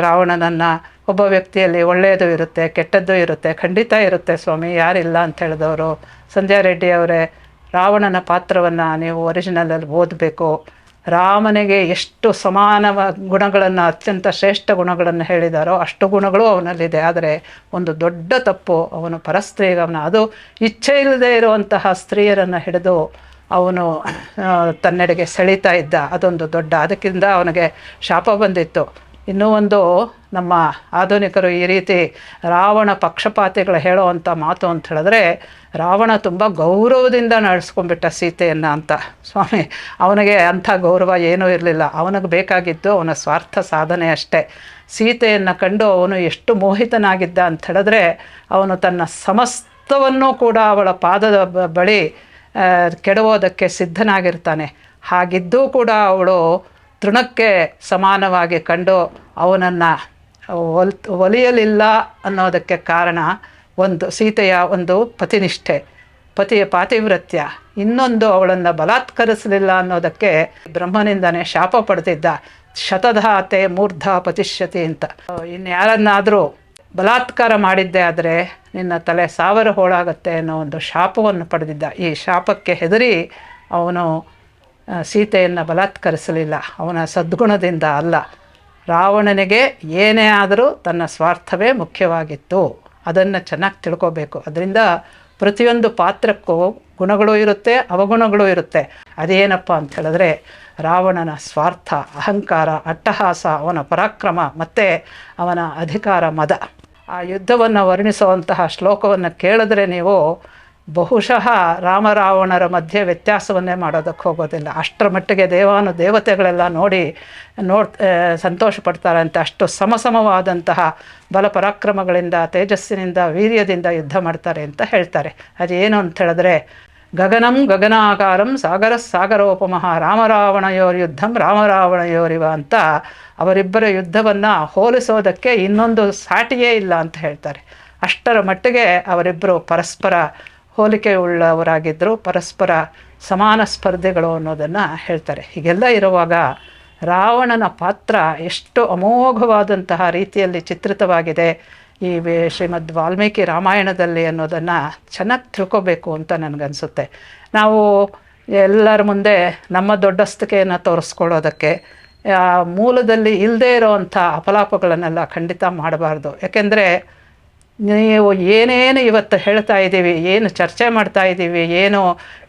Speaker 1: ರಾವಣನನ್ನು, ಒಬ್ಬ ವ್ಯಕ್ತಿಯಲ್ಲಿ ಒಳ್ಳೆಯದು ಇರುತ್ತೆ, ಕೆಟ್ಟದ್ದು ಇರುತ್ತೆ, ಖಂಡಿತ ಇರುತ್ತೆ ಸ್ವಾಮಿ, ಯಾರಿಲ್ಲ ಅಂತ ಹೇಳಿದವರು. ಸಂಧ್ಯಾ ರೆಡ್ಡಿ ಅವರೇ, ರಾವಣನ ಪಾತ್ರವನ್ನು ನೀವು ಒರಿಜಿನಲಲ್ಲಿ ಓದಬೇಕು. ರಾಮನಿಗೆ ಎಷ್ಟು ಸಮಾನವ ಗುಣಗಳನ್ನು, ಅತ್ಯಂತ ಶ್ರೇಷ್ಠ ಗುಣಗಳನ್ನು ಹೇಳಿದಾರೋ ಅಷ್ಟು ಗುಣಗಳು ಅವನಲ್ಲಿದೆ. ಆದರೆ ಒಂದು ದೊಡ್ಡ ತಪ್ಪು ಅವನು ಪರಸ್ತ್ರೀ ಅವನ, ಅದು ಇಚ್ಛೆ ಇಲ್ಲದೆ ಇರುವಂತಹ ಸ್ತ್ರೀಯರನ್ನು ಹಿಡಿದು ಅವನು ತನ್ನೆಡೆಗೆ ಸೆಳೀತಾ ಇದ್ದ. ಅದೊಂದು ದೊಡ್ಡ, ಅದಕ್ಕಿಂತ ಅವನಿಗೆ ಶಾಪ ಬಂದಿತ್ತು. ಇನ್ನೂ ಒಂದು ನಮ್ಮ ಆಧುನಿಕರು ಈ ರೀತಿ ರಾವಣ ಪಕ್ಷಪಾತಿಗಳು ಹೇಳೋವಂಥ ಮಾತು ಅಂತ ಹೇಳಿದ್ರೆ, ರಾವಣ ತುಂಬ ಗೌರವದಿಂದ ನಡೆಸ್ಕೊಂಡ್ಬಿಟ್ಟ ಸೀತೆಯನ್ನು ಅಂತ. ಸ್ವಾಮಿ, ಅವನಿಗೆ ಅಂಥ ಗೌರವ ಏನೂ ಇರಲಿಲ್ಲ. ಅವನಿಗೆ ಬೇಕಾಗಿದ್ದು ಅವನ ಸ್ವಾರ್ಥ ಸಾಧನೆ ಅಷ್ಟೇ. ಸೀತೆಯನ್ನು ಕಂಡು ಅವನು ಎಷ್ಟು ಮೋಹಿತನಾಗಿದ್ದ ಅಂತ ಹೇಳಿದ್ರೆ, ಅವನು ತನ್ನ ಸಮಸ್ತವನ್ನು ಕೂಡ ಅವಳ ಪಾದದ ಬಳಿ ಕೆಡವೋದಕ್ಕೆ ಸಿದ್ಧನಾಗಿರ್ತಾನೆ. ಹಾಗಿದ್ದೂ ಕೂಡ ಅವಳು ತೃಣಕ್ಕೆ ಸಮಾನವಾಗಿ ಕಂಡು ಅವನನ್ನು ಒಲ್, ಒಲಿಯಲಿಲ್ಲ ಅನ್ನೋದಕ್ಕೆ ಕಾರಣ ಒಂದು ಸೀತೆಯ ಒಂದು ಪತಿನಿಷ್ಠೆ, ಪತಿಯ ಪಾತಿವೃತ್ಯ ಇನ್ನೊಂದು ಅವಳನ್ನು ಬಲಾತ್ಕರಿಸಲಿಲ್ಲ ಅನ್ನೋದಕ್ಕೆ ಬ್ರಹ್ಮನಿಂದನೇ ಶಾಪ ಪಡೆದಿದ್ದ, ಶತಧಾತೆ ಮೂರ್ಧ ಪತಿಷ್ಯತಿ ಅಂತ. ಇನ್ನು ಯಾರನ್ನಾದರೂ ಬಲಾತ್ಕಾರ ಮಾಡಿದ್ದೆ ಆದರೆ ನಿನ್ನ ತಲೆ ಸಾವಿರ ಹೋಳಾಗತ್ತೆ ಅನ್ನೋ ಒಂದು ಶಾಪವನ್ನು ಪಡೆದಿದ್ದ. ಈ ಶಾಪಕ್ಕೆ ಹೆದರಿ ಅವನು ಸೀತೆಯನ್ನು ಬಲಾತ್ಕರಿಸಲಿಲ್ಲ. ಅವನ ಸದ್ಗುಣದಿಂದ ಅಲ್ಲ. ರಾವಣನಿಗೆ ಏನೇ ಆದರೂ ತನ್ನ ಸ್ವಾರ್ಥವೇ ಮುಖ್ಯವಾಗಿತ್ತು. ಅದನ್ನು ಚೆನ್ನಾಗಿ ತಿಳ್ಕೋಬೇಕು. ಅದರಿಂದ ಪ್ರತಿಯೊಂದು ಪಾತ್ರಕ್ಕೂ ಗುಣಗಳು ಇರುತ್ತೆ, ಅವಗುಣಗಳು ಇರುತ್ತೆ. ಅದೇನಪ್ಪ ಅಂತ ಹೇಳಿದ್ರೆ, ರಾವಣನ ಸ್ವಾರ್ಥ, ಅಹಂಕಾರ, ಅಟ್ಟಹಾಸ, ಅವನ ಪರಾಕ್ರಮ, ಮತ್ತು ಅವನ ಅಧಿಕಾರ ಮದ. ಆ ಯುದ್ಧವನ್ನು ವರ್ಣಿಸುವಂತಹ ಶ್ಲೋಕವನ್ನು ಕೇಳಿದ್ರೆ ನೀವು ಬಹುಶಃ ರಾಮರಾವಣರ ಮಧ್ಯೆ ವ್ಯತ್ಯಾಸವನ್ನೇ ಮಾಡೋದಕ್ಕೆ ಹೋಗೋದಿಲ್ಲ. ಅಷ್ಟರ ಮಟ್ಟಿಗೆ ದೇವಾನು ದೇವತೆಗಳೆಲ್ಲ ನೋಡಿ, ನೋಡ್ ಸಂತೋಷ ಪಡ್ತಾರೆ ಅಂತ ಅಷ್ಟು ಸಮಸಮವಾದಂತಹ ಬಲ ಪರಾಕ್ರಮಗಳಿಂದ ತೇಜಸ್ಸಿನಿಂದ, ವೀರ್ಯದಿಂದ ಯುದ್ಧ ಮಾಡ್ತಾರೆ ಅಂತ ಹೇಳ್ತಾರೆ. ಅದೇನು ಅಂತ ಹೇಳಿದ್ರೆ, ಗಗನಂ ಗಗನಾಕಾರಂ ಸಾಗರ ಸಾಗರೋಪಮಃ ರಾಮರಾವಣಯೋರ್ ಯುದ್ಧಂ ರಾಮರಾವಣಯೋರಿವ ಅಂತ ಅವರಿಬ್ಬರ ಯುದ್ಧವನ್ನು ಹೋಲಿಸೋದಕ್ಕೆ ಇನ್ನೊಂದು ಸಾಟಿಯೇ ಇಲ್ಲ ಅಂತ ಹೇಳ್ತಾರೆ. ಅಷ್ಟರ ಮಟ್ಟಿಗೆ ಅವರಿಬ್ಬರು ಪರಸ್ಪರ ಹೋಲಿಕೆ ಉಳ್ಳವರಾಗಿದ್ದರು ಪರಸ್ಪರ ಸಮಾನ ಸ್ಪರ್ಧೆಗಳು ಅನ್ನೋದನ್ನು ಹೇಳ್ತಾರೆ. ಹೀಗೆಲ್ಲ ಇರುವಾಗ ರಾವಣನ ಪಾತ್ರ ಎಷ್ಟು ಅಮೋಘವಾದಂತಹ ರೀತಿಯಲ್ಲಿ ಚಿತ್ರಿತವಾಗಿದೆ. ಈ ಶ್ರೀಮದ್ ವಾಲ್ಮೀಕಿ ರಾಮಾಯಣದಲ್ಲಿ ಅನ್ನೋದನ್ನು ಚೆನ್ನಾಗಿ ತಿಳ್ಕೊಬೇಕು ಅಂತ ನನಗನ್ಸುತ್ತೆ. ನಾವು ಎಲ್ಲರ ಮುಂದೆ ನಮ್ಮ ದೊಡ್ಡಸ್ತಿಕೆಯನ್ನು ತೋರಿಸ್ಕೊಳ್ಳೋದಕ್ಕೆ ಮೂಲದಲ್ಲಿ ಇಲ್ಲದೇ ಇರೋವಂಥ ಅಪಲಾಪಗಳನ್ನೆಲ್ಲ ಖಂಡಿತ ಮಾಡಬಾರ್ದು. ಯಾಕೆಂದರೆ ನೀವು ಏನೇನು ಇವತ್ತು ಹೇಳ್ತಾ ಇದ್ದೀವಿ, ಏನು ಚರ್ಚೆ ಮಾಡ್ತಾ ಇದ್ದೀವಿ, ಏನು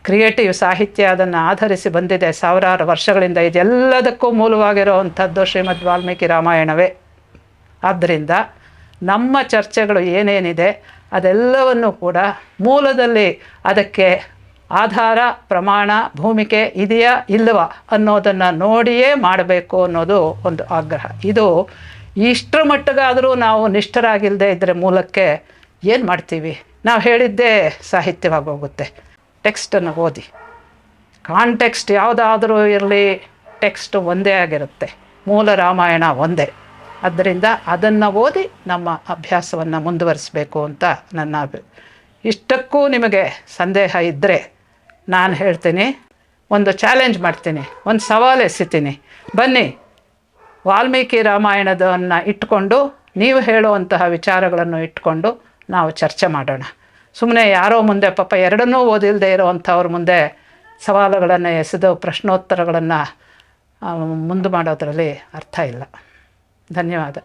Speaker 1: ಕ್ರಿಯೇಟಿವ್ ಸಾಹಿತ್ಯ ಅದನ್ನು ಆಧರಿಸಿ ಬಂದಿದೆ ಸಾವಿರಾರು ವರ್ಷಗಳಿಂದ, ಇದೆಲ್ಲದಕ್ಕೂ ಮೂಲವಾಗಿರುವಂಥದ್ದು ಶ್ರೀಮದ್ ವಾಲ್ಮೀಕಿ ರಾಮಾಯಣವೇ. ಆದ್ದರಿಂದ ನಮ್ಮ ಚರ್ಚೆಗಳು ಏನೇನಿದೆ, ಅದೆಲ್ಲವನ್ನು ಕೂಡ ಮೂಲದಲ್ಲಿ ಅದಕ್ಕೆ ಆಧಾರ, ಪ್ರಮಾಣ, ಭೂಮಿಕೆ ಇದೆಯಾ, ಇಲ್ಲವಾ ಅನ್ನೋದನ್ನು ನೋಡಿಯೇ ಮಾಡಬೇಕು ಅನ್ನೋದು ಒಂದು ಆಗ್ರಹ. ಇದು ಇಷ್ಟರ ಮಟ್ಟಿಗಾದರೂ ನಾವು ನಿಷ್ಠರಾಗಿಲ್ಲದೆ ಇದ್ದರೆ ಮೂಲಕ್ಕೆ ಏನು ಮಾಡ್ತೀವಿ? ನಾವು ಹೇಳಿದ್ದೇ ಸಾಹಿತ್ಯವಾಗಿ ಹೋಗುತ್ತೆ. ಟೆಕ್ಸ್ಟನ್ನು ಓದಿ. ಕಾಂಟೆಕ್ಸ್ಟ್ ಯಾವುದಾದರೂ ಇರಲಿ ಟೆಕ್ಸ್ಟ್ ಒಂದೇ ಆಗಿರುತ್ತೆ. ಮೂಲ ರಾಮಾಯಣ ಒಂದೇ. ಆದ್ದರಿಂದ ಅದನ್ನು ಓದಿ ನಮ್ಮ ಅಭ್ಯಾಸವನ್ನು ಮುಂದುವರಿಸಬೇಕು ಅಂತ ನನ್ನ ಇಷ್ಟಕ್ಕೂ ನಿಮಗೆ ಸಂದೇಹ ಇದ್ದರೆ ನಾನು ಹೇಳ್ತೀನಿ, ಒಂದು ಚಾಲೆಂಜ್ ಮಾಡ್ತೀನಿ, ಒಂದು ಸವಾಲು ಎಸಿತೀನಿ. ಬನ್ನಿ. ವಾಲ್ಮೀಕಿ ರಾಮಾಯಣದನ್ನು ಇಟ್ಕೊಂಡು ನೀವು ಹೇಳುವಂತಹ ವಿಚಾರಗಳನ್ನು ಇಟ್ಕೊಂಡು ನಾವು ಚರ್ಚೆ ಮಾಡೋಣ. ಸುಮ್ಮನೆ ಯಾರೋ ಮುಂದೆ ಪಾಪ ಎರಡನ್ನೂ ಓದಿಲ್ಲದೆ ಇರೋವಂಥವ್ರ ಮುಂದೆ ಸವಾಲುಗಳನ್ನು ಎಸೆದು ಪ್ರಶ್ನೋತ್ತರಗಳನ್ನು ಮುಂದೆ ಮಾಡೋದರಲ್ಲಿ ಅರ್ಥ ಇಲ್ಲ. ಧನ್ಯವಾದ.